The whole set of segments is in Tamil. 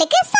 சேனலுக்கு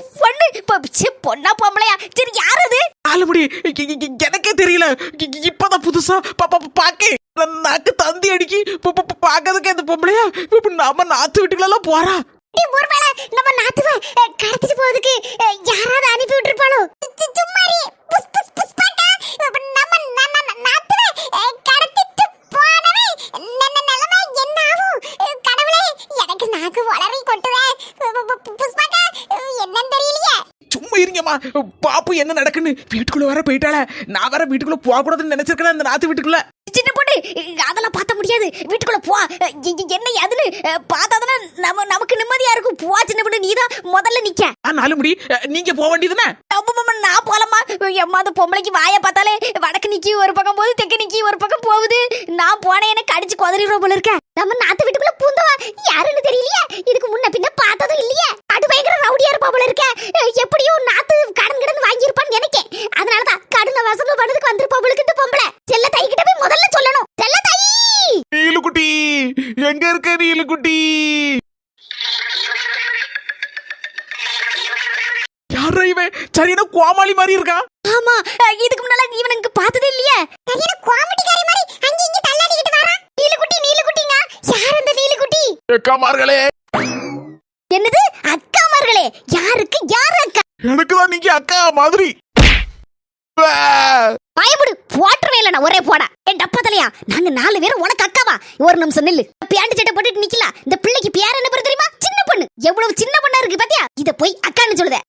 பொண்ணு? பொண்ணா பொம்பளையா? சரி யார் அது இ- எனக்கே தெரியல. இப்பதான் புதுசா பாக்கே. நாக்கு தந்தி அடிக்கி பாக்கறதுக்கு அந்த பொம்பளையா? நம்ம நாத்து வீட்டுக்குள்ள போறா. ஒருவேளை நம்ம நாத்துவ கடத்திட்டு போறதுக்கு யாராவது அனுப்பி விட்டுருப்பாளோ? சு- சும்மா இரு. புஸ் புஸ் புஸ் பாட்டா. அப்ப நம்ம ந- ந- ந- நாத்துவ அஹ், கடத்திட்டு போனவே ந- ந- நிலைமை என்ன ஆகும்? அஹ், கடவுளே எனக்கு நாக்கு வளரி கொட்டுவேன் புஷ்பாக்கா என்னன்னு தெரியலையே? சும்மா இருங்கம்மா. பாப்பு என்ன நடக்குன்னு? வீட்டுக்குள்ள வர போயிட்டாள. நான் வேற வீட்டுக்குள்ள போக கூடாதுன்னு நினைச்சிருக்கேன் அந்த நாத்து வீட்டுக்குள்ள. சின்ன பொண்ணு அதெல்லாம் பார்த்த முடியாது. வீட்டுக்குள்ள போ. என்ன ஏதுன்னு அஹ், பார்த்தாதானே நம்ம நமக்கு நிம்மதியா இருக்கும். போ சின்ன பொண்ணு நீதான் முதல்ல நிக்க. ஆ நாலுபடி நீங்க போக வேண்டியதுனே நான் போலமா? எம்மா அந்த பொம்பளைக்கு வாயை பார்த்தாலே வடக்கு நிக்கி ஒரு பக்கம் போகுது தெற்கு நிக்கி ஒரு பக்கம் போகுது. நான் போனேன் எனக்கு அடிச்சு குதறிடுவோம் போல இருக்க. நம்ம நாத்து வீட்டுக்குள்ள பூந்தவா? யாருன்னு தெரியலையே? இதுக்கு முன்ன பின்ன பார்த்ததும் இல்லையே. அது பயங்கர ரவுடியா இருப்பா போல இருக்க. எப்படியோ நாத்து கடன் கிடந்து வாங்கியிருப்பான்னு நினைக்கேன். அதனாலதான் கடனை வசூல் பண்ணதுக்கு வந்திருப்பா போலுக்கு இந்த பொம்பளை. செல்ல தை கிட்ட போய் முதல்ல சொல்லணும். செல்ல தை நீலுக்குட்டி எங்க இருக்க நீலுக்குட்டி? யாரா இவன்? சரியான கோமாளி மாதிரி இருக்கான் ஆமா இதுக்கு முன்னால இவனுக்கு பார்த்ததே இல்லையே. சரியான கோமட்டிக்காரி மாதிரி அங்க இங்க தள்ளாடிக்கிட்டு வரா நீலக்குட்டி யார் அந்த நீலக்குட்டி. எக்காமார்களே என்னது? அக்காமார்களே. யாருக்கு? யாரு அக்கா? எனக்கு தான் நீங்க அக்கா மாதிரி. பயப்படு போட்டுருவே இல்ல நான் ஒரே போடா. ஏ டப்பா தலையா. நாங்க நாலு பேரும் உனக்கு அக்காவா? ஒரு நிமிஷம் நில்லு. பேண்ட் சட்டை போட்டுட்டு நிக்கலாம் இந்த பிள்ளைக்கு பேர் என்ன பேர் தெரியுமா? சின்ன பொண்ணு. எவ்வளவு சின்ன பொண்ணா இருக்கு பாத்தியா? இத போய் அக்கான்னு சொல்லுத.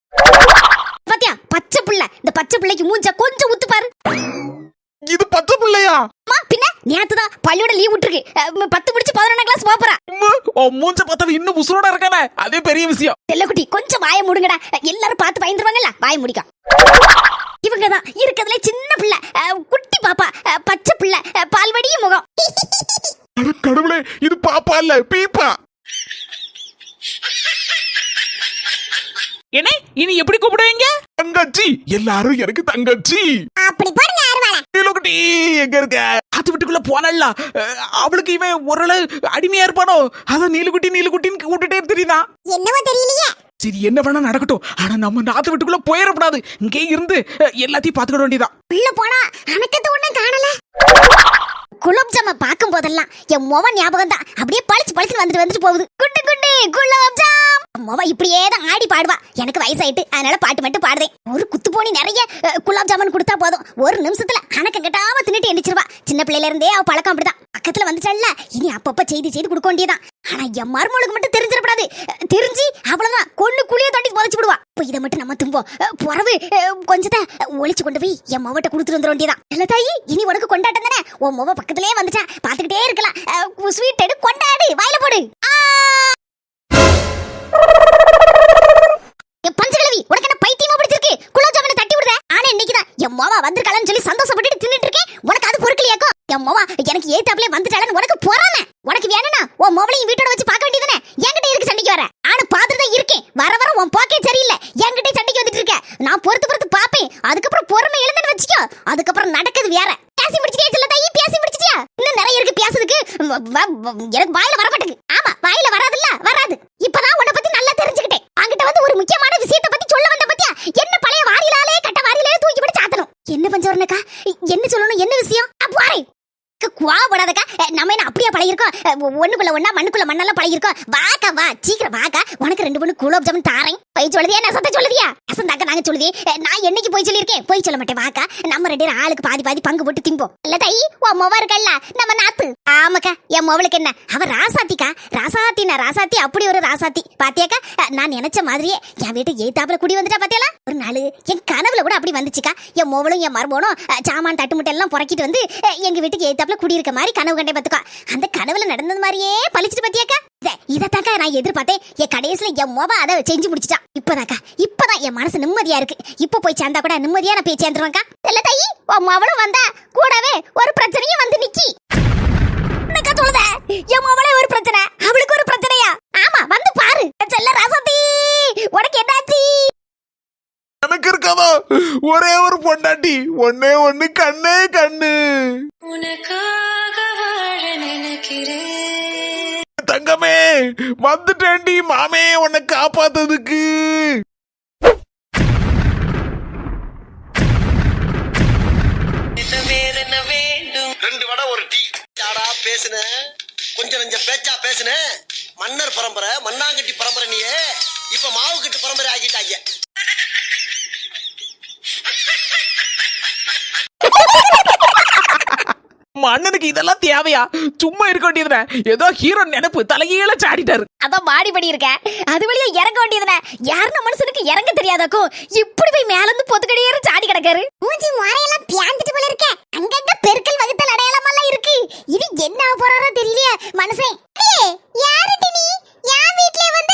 பாத்தியா? பச்சை புள்ள. இந்த பச்சை பிள்ளைக்கு மூஞ்ச கொஞ்சம் உத்து பாரு. இது பத்து பிள்ளையா? அம்மா பின்ன? நேத்து தான் பள்ளியோட லீவ் விட்டுருக்கு. பத்து முடிச்சு பதினொன்றாம் கிளாஸ் போறா. மூஞ்ச பார்த்தவன் இன்னும் உசுரோட இருக்கானே. அதே பெரிய விஷயம். செல்லக்குட்டி கொஞ்சம் வாய மூடுங்கடா. எல்லாரும் பார்த்து பயந்துருவாங்கல்ல? வாய முடிக்க. இவங்க தான் இருக்கிறதுல சின்ன பிள்ளை. குட்டி பாப்பா. பச்சை பிள்ளை. பால்வடிய முகம். அட கடவுளே இது பாப்பா இல்ல பீப்பா. என்ன? இனி எப்படி கூப்பிடுவீங்க? தங்கச்சி. எல்லாரும் எனக்கு தங்கச்சி. அப்படி போடுங்க நீலுக்குட்டி எங்க இருக்க? அது வீட்டுக்குள்ள போனல்ல அவளுக்கு இவன் ஒரு அடிமையா இருப்பானோ? அதான் நீலுக்குட்டி நீலுக்குட்டின்னு கூப்பிட்டுட்டே தெரியுதா? என்னவோ தெரியலையே. சரி என்ன வேணா நடக்கட்டும். ஆனா நம்ம நாத்து வீட்டுக்குள்ள போயிடக்கூடாது. இங்கே இருந்து எல்லாத்தையும் பாத்துக்கிட வேண்டியதான் உள்ள போனா அணக்கத்தை ஒண்ணும் காணல. குலோப் ஜாம பார்க்கும் போதெல்லாம் என் முக ஞாபகம் தான் அப்படியே பளிச்சு பளிச்சு வந்துட்டு வந்துட்டு போகுது. குட்டு குட்டு குலோப் ஜாம்! முவ இப்படியே தான் ஆடி பாடுவா. எனக்கு வயசாயிட்டு அதனால பாட்டு மட்டும் பாடுதேன் ஒரு குத்து போனி நிறைய குலாப் ஜாமுன் கொடுத்தா போதும். ஒரு நிமிஷத்துல கணக்கு கட்டாம தின்னுட்டு எந்திரிச்சிருவா. சின்ன பிள்ளையில இருந்தே அவ பழக்கம் அப்படிதான். பக்கத்துல வந்துட்டால இனி அப்பப்ப செய்தி செய்து கொடுக்க வேண்டியதான் ஆனா என் மருமகளுக்கு மட்டும் தெரிஞ்சிடப்படாது தெரிஞ்சு அவ்வளவுதான். கொண்டு குழிய தோண்டி புதைச்சு விடுவா. இப்போ இதை மட்டும் நம்ம தும்போம். புறவு கொஞ்சத்தை ஒழிச்சு கொண்டு போய் என் மவட்ட கொடுத்துட்டு வந்துட வேண்டியதான் இல்ல தாயி இனி உனக்கு கொண்டாட்டம் தானே? உன் மொவ பக்கத்துலயே வந்துட்டா. பாத்துக்கிட்டே இருக்கலாம். ஸ்வீட் எடு கொண்டாடு வாயில போடு ஆ! ஏ, பஞ்சகிழவி உனக்கு என்ன பைத்தியமா பிடிச்சிருக்கு குலோப் ஜாமுனை தட்டி விடுற ஆனா இன்னைக்குதான் என் மோவா வந்திருக்காளன்னு சொல்லி சந்தோஷப்பட்டு தின்னுட்டு இருக்கேன் உனக்கு அது பொறுக்கலையாக்கோ என் மோவா எனக்கு ஏத்தாப்லே வந்துட்டாளன்னு உனக்கு பொறாம உனக்கு வேணும்னா உன் மோவளையும் வீட்டோட வச்சு பார்க்க வேண்டியதானே என்கிட்ட இருக்கு சண்டைக்கு வர ஆனா பார்த்துட்டு தான் இருக்கேன் வர வர உன் போக்கே சரியில்லை என்கிட்ட சண்டைக்கு வந்துட்டு இருக்க நான் பொறுத்து பொறுத்து பாப்பேன் அதுக்கப்புறம் பொறுமை எழுந்துன்னு வச்சுக்கோ அதுக்கப்புறம் நடக்குது வேற பேசி முடிச்சிட்டியா சொல்ல தாயி பேசி முடிச்சிட்டியா இன்னும் நிறைய இருக்கு பேசுறதுக்கு வ- வ- வ- எனக்கு வாயில வர மாட்டேங்குது ஆமா வாயில வராதுல்ல வராது. இப்பதான் உன்னை பத்தி நல்லா தெரிஞ்சுக்கிட்டேன். அங்கிட்ட வந்து ஒரு முக்கியமான விஷயத்தை பத்தி சொல்ல வந்த பத்தியா? என்ன பழைய வாரியிலாலே கட்ட வாரியிலே தூக்கி பிடிச்சு ஆத்தணும். என்ன பஞ்சவரனக்கா? என்ன சொல்லணும் என்ன விஷயம்? அப்பாரே குவாபடாதக்கா நம்ம என்ன அப்படியே பழகிருக்கோம் ஒண்ணுக்குள்ள ஒண்ணா மண்ணுக்குள்ள மண்ணெல்லாம் பழகிருக்கோம் வாக்கா வா சீக்கிரம் வாக்கா. உனக்கு ரெண்டு மூணு குலோப் ஜாமுன் தாரேன். போய் சொல்லுதியா? நெசத்தை சொல்லுதியா? அசந்தாக்க நாங்க சொல்லுதே. நான் என்னைக்கு போய் சொல்லியிருக்கேன்? போய் சொல்ல மாட்டேன். வாக்கா. நம்ம ரெண்டு பேரும் ஆளுக்கு பாதி பாதி பங்கு போட்டு திம்போம். இல்ல தை உன் மொவ இருக்கல்ல? நம்ம நாத்து. ஆமாக்கா என் மொவளுக்கு என்ன? அவ ராசாத்திக்கா. ராசாத்தி நான் ராசாத்தி அப்படி ஒரு ராசாத்தி. பாத்தியாக்கா? நான் நினைச்ச மாதிரியே என் வீட்டு ஏத்தாப்புல குடி வந்துட்டா பாத்தியாலா ஒரு நாள் என் கனவுல கூட அப்படி வந்துச்சுக்கா. என் மொவளும் என் மருமனும் சாமான் தட்டு முட்டை எல்லாம் புறக்கிட்டு வந்து எங்க வீட்டுக்கு ஏத்தாப்புல குடி இருக்க மாதிரி கனவு கண்டே பாத்துக்கா அந்த கனவுல நடந்தது மாதிரியே பழிச்சிட்டு பாத்தியாக்கா? இதத்தாக்கா நான் எதிர்பார்த்தேன். என் கடைசியில என் மோவ அதை செஞ்சு முடிச்சிட்டா. இப்பதாக்கா இப்பதான் என் மனசு நிம்மதியா இருக்கு. இப்ப போய் சேர்ந்தா கூட நிம்மதியா நான் போய் சேர்ந்துருவேன்க்கா. இல்ல தாயி உன் மவளும் வந்தா கூடவே ஒரு பிரச்சனையும் வந்து நிக்கி. என் மவளே ஒரு பிரச்சனை. அவளுக்கு ஒரு பிரச்சனையா? ஆமா வந்து பாரு. செல்ல ராசத்தி உனக்கு என்னாச்சு? எனக்கு இருக்காதோ? ஒரே ஒரு பொண்டாட்டி ஒன்னே ஒண்ணு கண்ணே கண்ணு. உனக்காக வாழ நினைக்கிறேன். தங்கமே வந்துட்டேன்டி மாமே உன்னை காப்பாத்ததுக்கு ரெண்டு வடை ஒரு டீ. யாரா பேசுன? கொஞ்சம் கொஞ்சம் பேச்சா பேசுன? மன்னர் பரம்பரை மண்ணாங்கட்டி பரம்பரை நீயே. இப்ப மாவு கட்டு பரம்பரை ஆகிட்டாங்க. நம்ம அண்ணனுக்கு இதெல்லாம் தேவையா? சும்மா இருக்க வேண்டியதுனே. ஏதோ ஹீரோ நினைப்பு தலைகீழ சாடிட்டாரு. அதான் மாடி படி இருக்க அது வழியா இறங்க வேண்டியதுனே. யாருன்னு மனுஷனுக்கு இறங்க தெரியாதாக்கும் இப்படி போய் மேல இருந்து பொத்துக்கடியே சாடி கிடக்காரு. மூஞ்சி முறையெல்லாம் பியாந்துட்டு போல இருக்க அங்கங்க பெருக்கல் வகுத்தல் அடையாளமெல்லாம் இருக்கு. இது என்ன போறாரோ தெரியலையே மனுஷன் யாருடி நீ? என் வீட்ல வந்து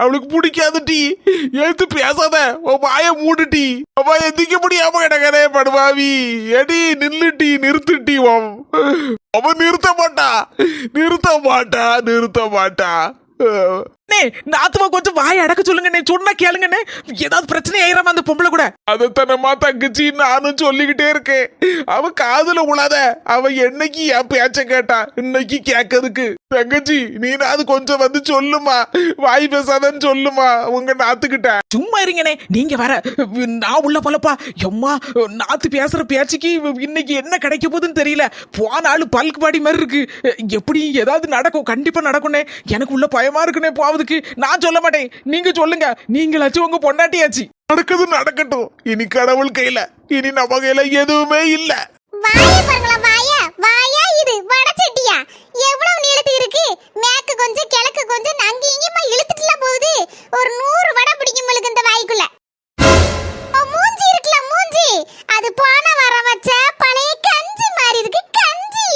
அவளுக்கு பிடிக்காத டீ. எழுத்து பேசாத. உன் வாய மூடு டீ. அவ எந்திக்க முடியாம கிடக்கறே படுவாவி எடி நில்லு டீ நிறுத்து டீ அவன் நிறுத்த மாட்டா. நிறுத்த மாட்டா நிறுத்த மாட்டா. நாத்துமா கொஞ்சம் வாய அடக்க சொல்லுங்கண்ணே சொன்னா கேளுங்கண்ணே. ஏதாவது பிரச்சனை ஆயிராம அந்த பொம்பளை கூட. அதத்தனமா தங்கச்சி நானும் சொல்லிக்கிட்டே இருக்கேன். அவ காதுல உழாத அவ என்னைக்கு என் பேச்ச கேட்டா இன்னைக்கு கேட்கறதுக்கு தங்கச்சி நீ அது கொஞ்சம் வந்து சொல்லுமா. வாய் பேசாதன்னு சொல்லுமா உங்க நாத்துக்கிட்ட. சும்மா இருங்கண்ணே நீங்க வர நான் உள்ள போலப்பா. எம்மா நாத்து பேசுற பேச்சுக்கு இன்னைக்கு என்ன கிடைக்க போகுதுன்னு தெரியல. போன ஆளு பல்க் பாடி மாதிரி இருக்கு. எப்படி ஏதாவது நடக்கும் கண்டிப்பா நடக்கும்னே எனக்கு உள்ள பயமா இருக்குனே போவதுக்கு நான் சொல்ல மாட்டேன். நீங்க சொல்லுங்க. நீங்களாச்சும் உங்க பொண்டாட்டியாச்சு. நடக்குது நடக்கட்டும். இனி கடவுள் கையில இனி நம்ம கையில எதுவுமே இல்ல. வாய பாருங்களா வாய. வாயா இது. வடச்சட்டியா? எவ்வளவு நீளத்துக்கு இருக்கு? மேற்கு கொஞ்சம் கிழக்கு கொஞ்சம் அங்க இங்கேயுமா இழுத்துட்டுல போகுது. ஒரு நூறு வடை பிடிக்கும் உங்களுக்கு இந்த வாய்க்குள்ள. மூஞ்சி இருக்குல்ல மூஞ்சி. அது போன வர வச்ச பழைய கஞ்சி மாதிரி இருக்கு கஞ்சி.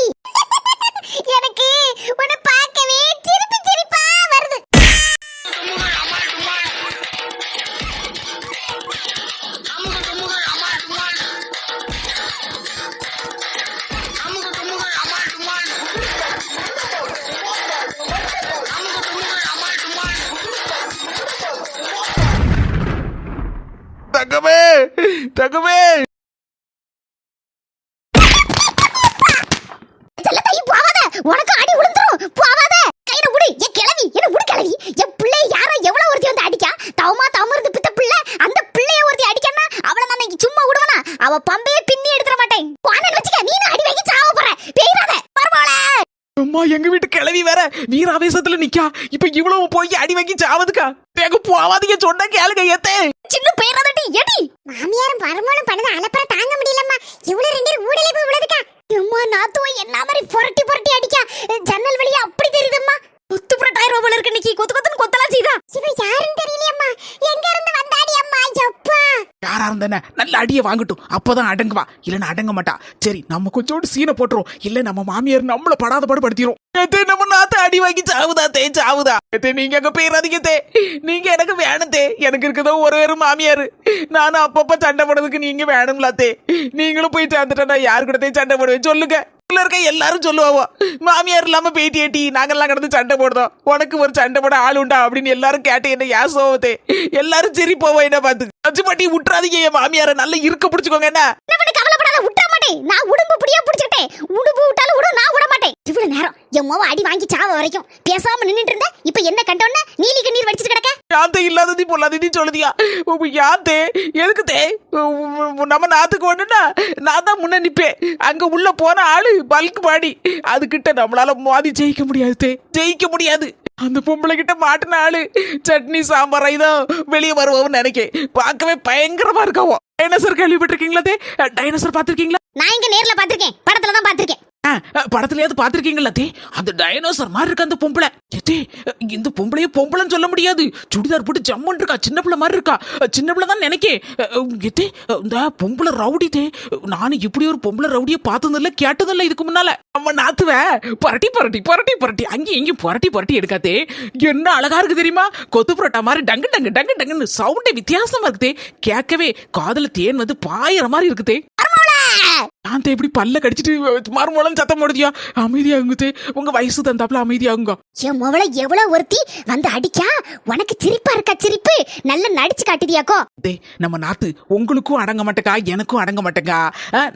எங்க வீட்டு கிளவி வேற வீராவேசத்துல நிக்கா. இப்ப இவ்வளவு போய் அடி வாங்கி சாவதுக்கா? தேங்க போவாதீங்க சொன்ன கேளுங்க ஏத்தே. சின்ன பேராதட்டி எடி மாமியாரும் வருமானம் பண்ணது அலப்பற தாங்க முடியலம்மா. இவ்வளவு ரெண்டு பேரும் ஊடலே போய் விழுதுக்கா. அம்மா நாத்துவ என்ன மாதிரி புரட்டி புரட்டி அடிக்கா. ஜன்னல் வழியா அப்படி தெரியுதம்மா. கொத்து புரட்டாயிரம் ரூபாய் இருக்கு இன்னைக்கு. கொத்து கொத்துன்னு கொத்தலாம் செய்தா. சிவ யாருன்னு தெரியலையம்மா எங்க இருந்து வந்தாடி அம்மா எப்பா யாரா தானே நல்ல அடியை வாங்கட்டும். அப்பதான் அடங்குவா. இல்லைன்னா அடங்க மாட்டா சரி நம்ம கொஞ்சோண்டு சீனை போட்டுரும். இல்ல நம்ம மாமியார் நம்மள படாத பாடு படுத்திரும் நம்ம நாத்த அடி வாங்கி சாவுதா தே சாவுதா. நீங்க அங்க போயிடாதீங்க தே. நீங்க எனக்கு வேணும் தே. எனக்கு இருக்கதோ ஒரு வேறு மாமியார். நானும் அப்பப்ப சண்டை போடுறதுக்கு நீங்க வேணும்லா தே. நீங்களும் போய் சேர்ந்துட்டா நான் யாரு கூட தே சண்டை போடுவேன்? சொல்லுங்க. இருக்க எல்லாரும் சொல்லுவாவோ மாமியார் இல்லாம பேட்டி ஏட்டி நாங்கெல்லாம் கிடந்து சண்டை போடுதோம் உனக்கு ஒரு சண்டை போட ஆள் உண்டா? அப்படின்னு எல்லாரும் கேட்டு என்ன யாசோவத்தே எல்லாரும் சரி போவோம் என்ன பார்த்து. அச்சு பாட்டி விட்டுறாதீங்க என் மாமியார நல்லா இருக்க பிடிச்சுக்கோங்க என்ன? என்ன விட்டுற மாட்டேன். நான் உடும்பு புடியா பிடிச்சிட்டேன் உடும்பு விட்டாலும் விடும் நான் விட மாட்டேன். இவ்வளவு நேரம் என் மோவ அடி வாங்கி சாவ வரைக்கும் பேசாம நின்னுட்டு இருந்த இப்ப என்ன கண்டோன்ன? நீலி கண்ணீர் வடிச்சிட்டு கிடக்க? யாத்தே இல்லாதது பொல்லாதது சொல்லுதியா? யாத்தே எதுக்குதே நம்ம நாத்துக்கு ஒண்ணுனா நான் தான் முன்ன நிப்பேன். அங்க உள்ள போன ஆளு பல்க் பாடி அதுகிட்ட நம்மளால மோதி ஜெயிக்க முடியாது ஜெயிக்க முடியாது. அந்த பொம்பளை கிட்ட மாட்டின ஆளு. சட்னி சாம்பார் இதான் வெளியே வருவோம்னு நினைக்கேன். பார்க்கவே பயங்கரமா இருக்காவோ. டைனோசர் கேள்விப்பட்டிருக்கீங்களா தே? டைனோசர் பார்த்திருக்கீங்களா? நான் இங்க நேர்ல பாத்திருக்கேன் படத்துல தான் பாத்திருக்கேன் படத்துலயாவது பாத்திருக்கீங்களா தே? அந்த டைனோசர் மாதிரி இருக்க அந்த பொம்பளை. எதே இந்த பொம்பளையே பொம்பளைன்னு சொல்ல முடியாது. சுடிதார் போட்டு ஜம்மன் இருக்கா சின்ன பிள்ளை மாதிரி இருக்கா. சின்ன பிள்ளை தான் நினைக்கே. எதே இந்த பொம்பளை ரவுடி தே. நானும் இப்படி ஒரு பொம்பளை ரவுடியை பார்த்ததில்ல கேட்டதில்ல இதுக்கு முன்னால. நம்ம நாத்துவ பரட்டி பரட்டி பரட்டி பரட்டி. அங்கேயும் இங்கேயும் பரட்டி பரட்டி எடுக்காதே. என்ன அழகா இருக்கு தெரியுமா? கொத்து புரோட்டா மாதிரி டங்கு டங்கு டங்கு டங்குன்னு சவுண்டே வித்தியாசமா இருக்குதே கேட்கவே காதல தேன் வந்து பாயிற மாதிரி இருக்குதே நான் இப்படி பல்ல கடிச்சிட்டு மறுமூலம் சத்தம் போடுதியா? அமைதியாகுங்க உங்க வயசு தந்தாப்புல அமைதியாகுங்க. என் மொவளை எவ்வளவு ஒருத்தி? வந்து அடிக்கா? உனக்கு சிரிப்பா இருக்கா சிரிப்பு? நல்ல நடிச்சு காட்டுதியாக்கோ? டே நம்ம நாத்து உங்களுக்கும் அடங்க மாட்டேக்கா எனக்கும் அடங்க மாட்டேக்கா.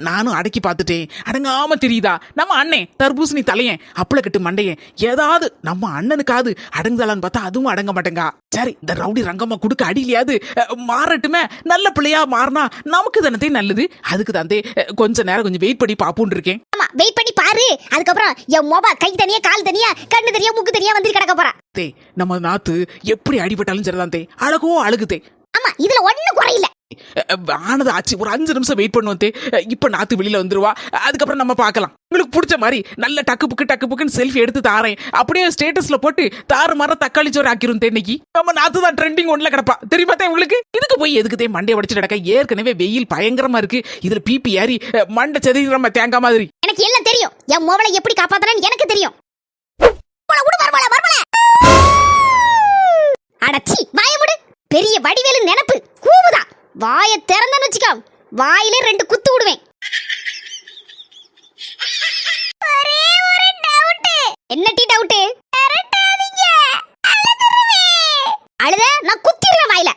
நானும் அடக்கி பார்த்துட்டேன். அடங்காம தெரியுதா? நம்ம அண்ணன் தர்பூசணி தலையன் அப்பள கட்டு மண்டையன் ஏதாவது நம்ம அண்ணனுக்காவது அடங்குதலான்னு பார்த்தா அதுவும் அடங்க மாட்டேங்கா. சரி இந்த ரவுடி ரங்கம்மா கொடுக்க அடியிலையாவது அஹ், மாறட்டுமே? நல்ல பிள்ளையா மாறினா நமக்கு தானே நல்லது? அதுக்கு தந்தே கொஞ்ச நேரம் கொஞ்சம் வெயிட் பண்ணி பாப்புன்னு இருக்கேன். ஆமா வெயிட் பண்ணி பாரு. அதுக்கப்புறம் என் மொப கை தனியா கால் தனியா கண்ணு தனியா மூக்கு தனியா வந்து கிடக்க போறா. தே நம்ம நாத்து எப்படி அடிபட்டாலும் சரிதான் தே. அழகோ அழகுதே ஆமா இதுல ஒண்ணும் குறையில ஆனது ஆச்சு. ஒரு அஞ்சு நிமிஷம் வெயிட் பண்ணுவோம் தே. இப்ப நாத்து வெளியில வந்துருவா. அதுக்கப்புறம் நம்ம பார்க்கலாம். உங்களுக்கு பிடிச்ச மாதிரி நல்ல டக்கு புக்கு டக்கு புக்குன்னு செல்ஃபி எடுத்து தாரேன். அப்படியே ஸ்டேட்டஸ்ல போட்டு தாறு மாற தக்காளி சோறு ஆக்கிரும் இன்னைக்கு. நம்ம நாத்து தான் ட்ரெண்டிங் ஒன்றில் கிடப்பா. தெரியுமா தான் உங்களுக்கு? இதுக்கு போய் எதுக்கு தே? மண்டைய உடச்சு கிடக்க. ஏற்கனவே வெயில் பயங்கரமா இருக்கு. இதில் பிபி ஏறி மண்டை செதிரி நம்ம தேங்காய் மாதிரி. எனக்கு எல்லாம் தெரியும். என் மோவலை எப்படி காப்பாத்துறேன்னு எனக்கு தெரியும். அடச்சி வாய முடு. பெரிய வடிவேலு நினப்பு. கூவுதா. வாய திறந்தன்னு வச்சுக்கோ. வாயில ரெண்டு குத்து விடுவேன். ஒரே ஒரு டவுட் என்ன டீ டவுட் அழுத நான் குத்திடுறேன் வாயில.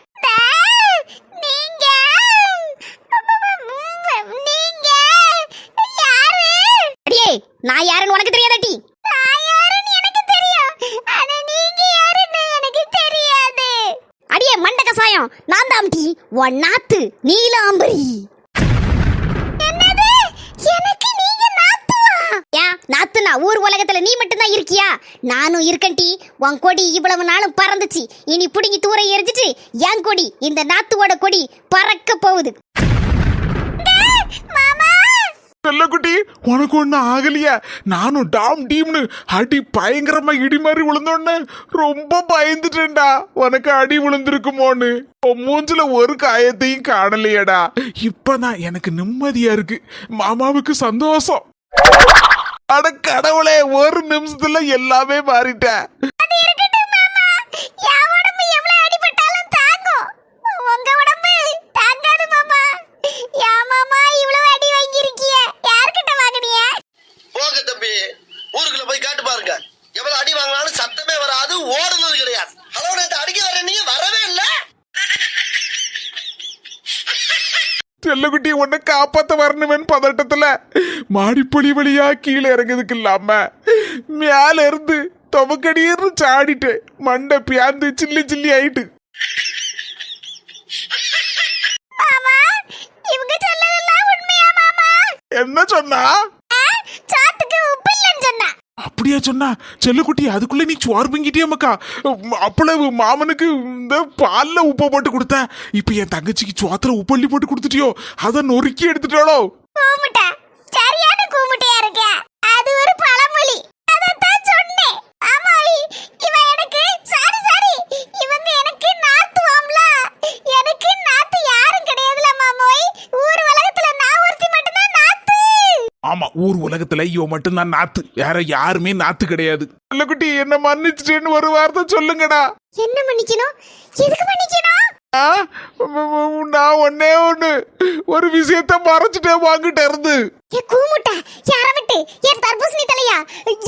நீங்க. நீங்க. யாரு? அடியே நான் யாருன்னு உனக்கு தெரியாதா டீ யாருன்னு நீங்க யாருன்னு எனக்கு தெரியாது. அடியே மண்ட கசாயம். நான் தான் ஒன்னாத்து நீலாம்பரி. என்னது? எனக்கு நாத்துனா ஊர் உலகத்துல நீ மட்டும்தான் இருக்கியா? நானும் இருக்கேன்டி உன் கொடி இவ்வளவு நாளும் பறந்துச்சு. இனி புடுங்கி தூர எரிஞ்சிட்டு என் கொடி இந்த நாத்துவோட கொடி பறக்க போகுது. உனக்கு ஒன்றும் ஆகலையா. நானும் டாம் டீம்னு அடி பயங்கரமாக இடி மாதிரி விழுந்தோடனே ரொம்ப பயந்துட்டேன்டா. உனக்கு அடி விழுந்திருக்குமோன்னு. உன் மூஞ்சில ஒரு காயத்தையும் காணலையேடா. இப்பதான் எனக்கு நிம்மதியாக இருக்கு. மாமாவுக்கு சந்தோஷம். அட கடவுளே ஒரு நிமிஷத்துல எல்லாமே மாறிட்டேன். உங்க உடம்பு தாங்காது மாமா. மாமா இவ்வளவு அடி வாங்கியிருக்கிய யார்கிட்ட வாங்குனிய போங்க தம்பி ஊருக்குள்ள போய் காட்டு பாருங்க எவ்வளவு அடி வாங்கினாலும் சத்தமே வராது ஓடுனது கிடையாது ஹலோ நேத்து அடிக்க வர நீங்க வரவே இல்ல செல்லக்குட்டி உன்னை காப்பாத்த வரணுமேன்னு பதட்டத்துல மாடிப்பொலி வழியா கீழே இறங்குறதுக்கு இல்லாம மேல இருந்து துவக்கடியிருந்து சாடிட்டு மண்டை பியாந்து சில்லி சில்லி ஆயிட்டு. என்ன சொன்னா ஆ, சாத்துக்கு உப்பு இல்லைன்னு சொன்னா அப்படியா சொன்னா? செல்லுக்குட்டி அதுக்குள்ள நீ சோறு பிங்கிட்டியா மக்கா? அப்பளவு மாமனுக்கு இந்த பாலில் உப்பை போட்டு கொடுத்தேன். இப்போ என் தங்கச்சிக்கு சோத்துல உப்பள்ளி போட்டு கொடுத்துட்டியோ? அதை நொறுக்கி எடுத்துட்டாளோ கூமுட்டை சரியான கூமுட்டையா இருக்க அது ஒரு பழமொழி அதத்தான் சொன்னேன் ஆமாய் இவ எனக்கு சாரி சாரி இவங்க எனக்கு நாத்துவாம்ல எனக்கு நாத்து யாரும் கிடையாதுல மாமோய் ஊர் உலகத்துல நான் ஒருத்தி மட்டும்தான் நாத்து ஆமா ஊர் உலகத்துல இவ மட்டும்தான் நாத்து. வேற யாருமே நாத்து கிடையாது. செல்லுக்குட்டி என்ன மன்னிச்சிட்டேன்னு ஒரு வார்த்தை சொல்லுங்கடா. என்ன மன்னிக்கணும்? எதுக்கு மன்னிக்கணும்? நான் ஒன்னே ஒண்ணு. ஒரு விஷயத்த மறைச்சிட்டேன் வாங்கிட்ட இருந்து. ஏ கூமுட்டை யார விட்டு? என் தர்பூசணி தலையா?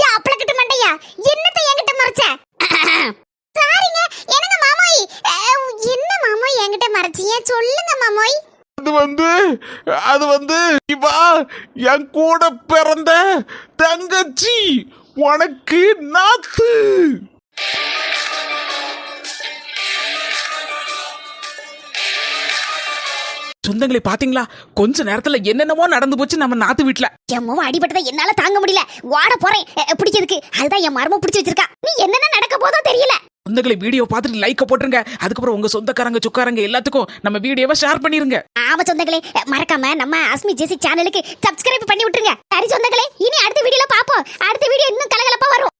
ஏ அப்பளக்கட்டு மண்டையா? என்னத்தை என்கிட்ட மறைச்ச? சாரிங்க என்னங்க மாமோய்? என்ன மாமோய் என்கிட்ட மறைச்சீங்க? சொல்லுங்க மாமோய். அது வந்து அது வந்து இவா என் கூட பிறந்த தங்கச்சி உனக்கு நாத்து. சொந்தங்களை பாத்தீங்களா கொஞ்ச நேரத்துல என்னென்னமோ நடந்து போச்சு நம்ம நாத்து வீட்ல. என் மோவ அடிபட்டதை என்னால தாங்க முடியல. ஓட போறேன். அஹ், பிடிக்கிறதுக்கு அதுதான் என் மரமும் பிடிச்சு வச்சிருக்கா. நீ என்னென்ன நடக்க போதோ தெரியல. சொந்தங்களை வீடியோ பார்த்துட்டு லைக்க போட்டுருங்க. அதுக்கப்புறம் உங்க சொந்தக்காரங்க சுக்காரங்க எல்லாத்துக்கும் நம்ம வீடியோவை ஷேர் பண்ணிருங்க. ஆமா சொந்தங்களே. அஹ், மறக்காம நம்ம அஸ்மி ஜெசி சேனலுக்கு சப்ஸ்கிரைப் பண்ணி விட்டுருங்க. சரி சொந்தங்களே இனி அடுத்த வீடியோல பாப்போம். அடுத்த வீடியோ இன்னும் கலகலப்பா வரும்.